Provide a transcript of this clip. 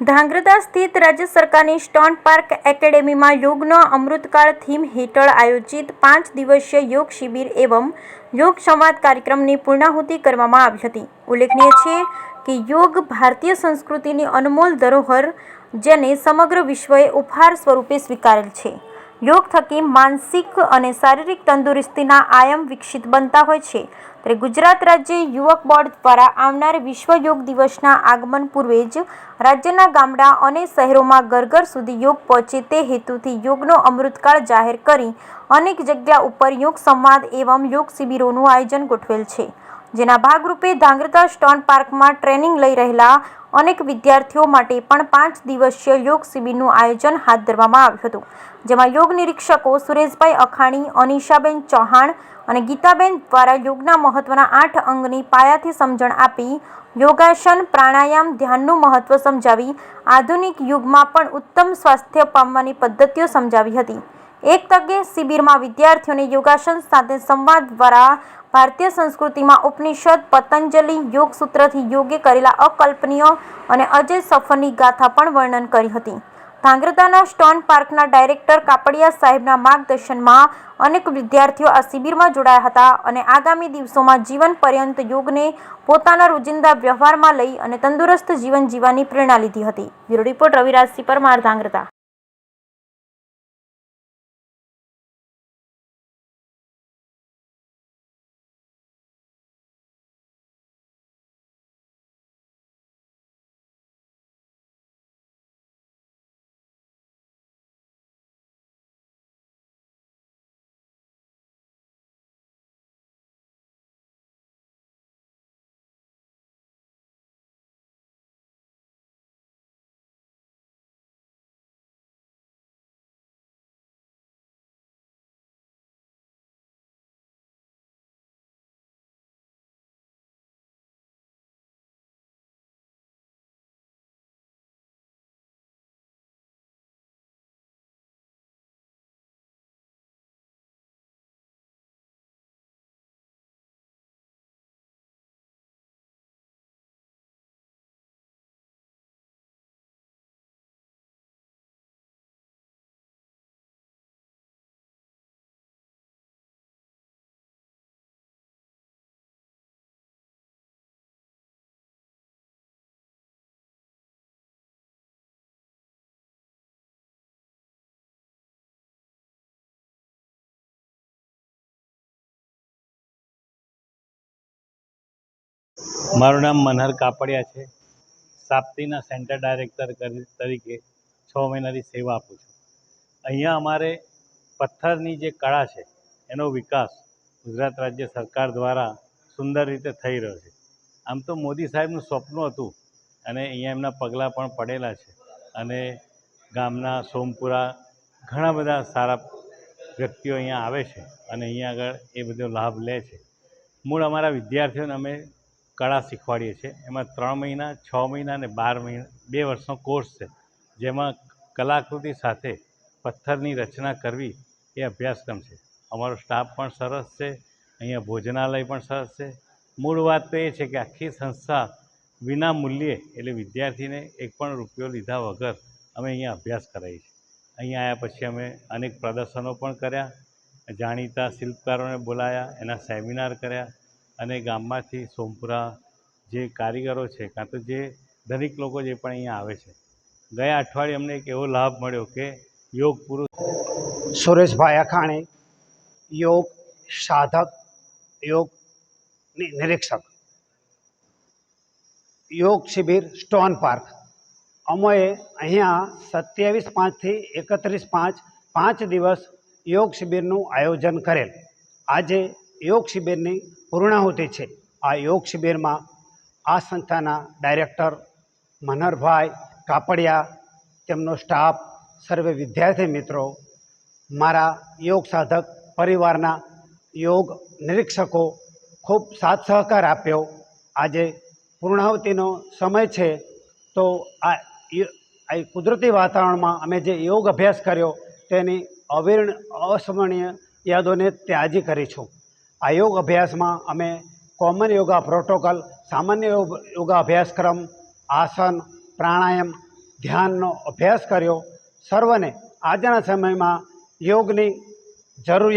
ધાંગ્રધા સ્થિત રાજ્ય સરકારની સ્ટોન પાર્ક એકેડેમીમાં યોગનો અમૃતકાળ થીમ હેઠળ આયોજિત પાંચ દિવસીય યોગ શિબિર એવં યોગ સંવાદ કાર્યક્રમની પૂર્ણાહુતિ કરવામાં આવી હતી. ઉલ્લેખનીય છે કે યોગ ભારતીય સંસ્કૃતિની અનમોલ ધરોહર જેને સમગ્ર વિશ્વએ ઉપહાર સ્વરૂપે સ્વીકારેલ છે. યોગ થકી માનસિક અને શારીરિક તંદુરસ્તીના આયામ વિકસિત બનતા હોય છે. ત્યારે ગુજરાત રાજ્ય યુવક બોર્ડ દ્વારા આવનાર વિશ્વ યોગ દિવસના આગમન પૂર્વે જ રાજ્યના ગામડા અને શહેરોમાં ઘર ઘર સુધી યોગ પહોંચે તે હેતુથી યોગનો અમૃતકાળ જાહેર કરી અનેક જગ્યા ઉપર યોગ સંવાદ એવં યોગ શિબિરોનું આયોજન ગોઠવેલ છે. જેના ભાગરૂપે ધાંગ્રતા સ્ટોન પાર્કમાં ટ્રેનિંગ લઈ રહેલા અનેક વિદ્યાર્થીઓ માટે પણ પાંચ દિવસીય યોગ શિબિરનું આયોજન હાથ ધરવામાં આવ્યું હતું, જેમાં યોગ નિરીક્ષકો સુરેશભાઈ અખાણી, અનિશાબેન ચૌહાણ અને ગીતાબેન દ્વારા યોગના મહત્વના આઠ અંગની પાયાથી સમજણ આપી, યોગાસન, પ્રાણાયામ, ધ્યાનનું મહત્વ સમજાવી, આધુનિક યુગમાં પણ ઉત્તમ સ્વાસ્થ્ય પામવાની પદ્ધતિઓ સમજાવી હતી. એક તકે શિબિરમાં વિદ્યાર્થીઓને યોગાસન સાથે સંવાદ દ્વારા ભારતીય સંસ્કૃતિમાં ઉપનિષદ, પતંજલિ, યોગ સૂત્રથી યોગે કરેલા અકલ્પનીય અને અજય સફરની ગાથા પણ વર્ણન કરી હતી. ધાંગ્રધાના સ્ટોન પાર્કના ડાયરેક્ટર કાપડિયા સાહેબના માર્ગદર્શનમાં અનેક વિદ્યાર્થીઓ આ શિબિરમાં જોડાયા હતા અને આગામી દિવસોમાં જીવન પર્યંત યોગને પોતાના રોજિંદા વ્યવહારમાં લઈ અને તંદુરસ્ત જીવન જીવવાની પ્રેરણા લીધી હતી. બ્યુરો રિપોર્ટ રવિરાજસિંહ પરમાર ધાંગ્રધા મારું નામ મનહર કાપડિયા છે. સાપ્તીના સેન્ટર ડાયરેક્ટર તરીકે છ મહિનાની સેવા આપું છું. અહીંયા અમારે પથ્થરની જે કળા છે, એનો વિકાસ ગુજરાત રાજ્ય સરકાર દ્વારા સુંદર રીતે થઈ રહ્યો છે. આમ તો મોદી સાહેબનું સ્વપ્ન હતું અને અહીંયા એમના પગલાં પણ પડેલા છે અને ગામના સોમપુરા ઘણા બધા સારા વ્યક્તિઓ અહીંયા આવે છે અને અહીંયા આગળ એ બધો લાભ લે છે. મૂળ અમારા વિદ્યાર્થીઓને અમે કળા શીખવાડીએ છીએ. એમાં ત્રણ મહિના, છ મહિના અને બાર મહિના, બે વર્ષનો કોર્સ છે. જેમાં કલાકૃતિ સાથે પથ્થરની રચના કરવી એ અભ્યાસક્રમ છે. અમારો સ્ટાફ પણ સરસ છે. અહીંયા ભોજનાલય પણ સરસ છે. મૂળ વાત તો એ છે કે આખી સંસ્થા વિના મૂલ્યે એટલે વિદ્યાર્થીને એક પણ રૂપિયો લીધા વગર અમે અહીંયા અભ્યાસ કરાવીએ છીએ. અહીંયા આવ્યા પછી અમે અનેક પ્રદર્શનો પણ કર્યા. જાણીતા શિલ્પકારોને બોલાયા, એના સેમિનાર કર્યા. અને ગામમાંથી સોમપુરા જે કારીગરો છે, કાં તો જે ધનિક લોકો જે પણ અહીંયા આવે છે, ગયા અઠવાડિયે અમને એક એવો લાભ મળ્યો કે યોગ પુરુષ સુરેશભાઈ અખાણી યોગ સાધક, યોગ નિરીક્ષક. યોગ શિબિર સ્ટોન પાર્ક. અમોએ અહીંયા સત્યાવીસ પાંચથી એકત્રીસ પાંચ પાંચ દિવસ યોગ શિબિરનું આયોજન કરેલ. આજે યોગ શિબિરની પૂર્ણાહુતિ છે. આ યોગ શિબિરમાં આ સંસ્થાના ડાયરેક્ટર મનહરભાઈ કાપડિયા, તેમનો સ્ટાફ, સર્વે વિદ્યાર્થી મિત્રો, મારા યોગ સાધક પરિવારના યોગ નિરીક્ષકો ખૂબ સાથ સહકાર આપ્યો. આજે પૂર્ણાહુતિનો સમય છે, તો આ કુદરતી વાતાવરણમાં અમે જે યોગ અભ્યાસ કર્યો, તેની અવિર્ણ અસ્મરણીય યાદોને ત્યાજી કરી છું આ યોગ અભ્યાસમાં અમે કોમન યોગા પ્રોટોકોલ, સામાન્ય યોગા અભ્યાસક્રમ, આસન, પ્રાણાયામ, ધ્યાનનો અભ્યાસ કર્યો. સર્વને આજના સમયમાં યોગની જરૂરિયાત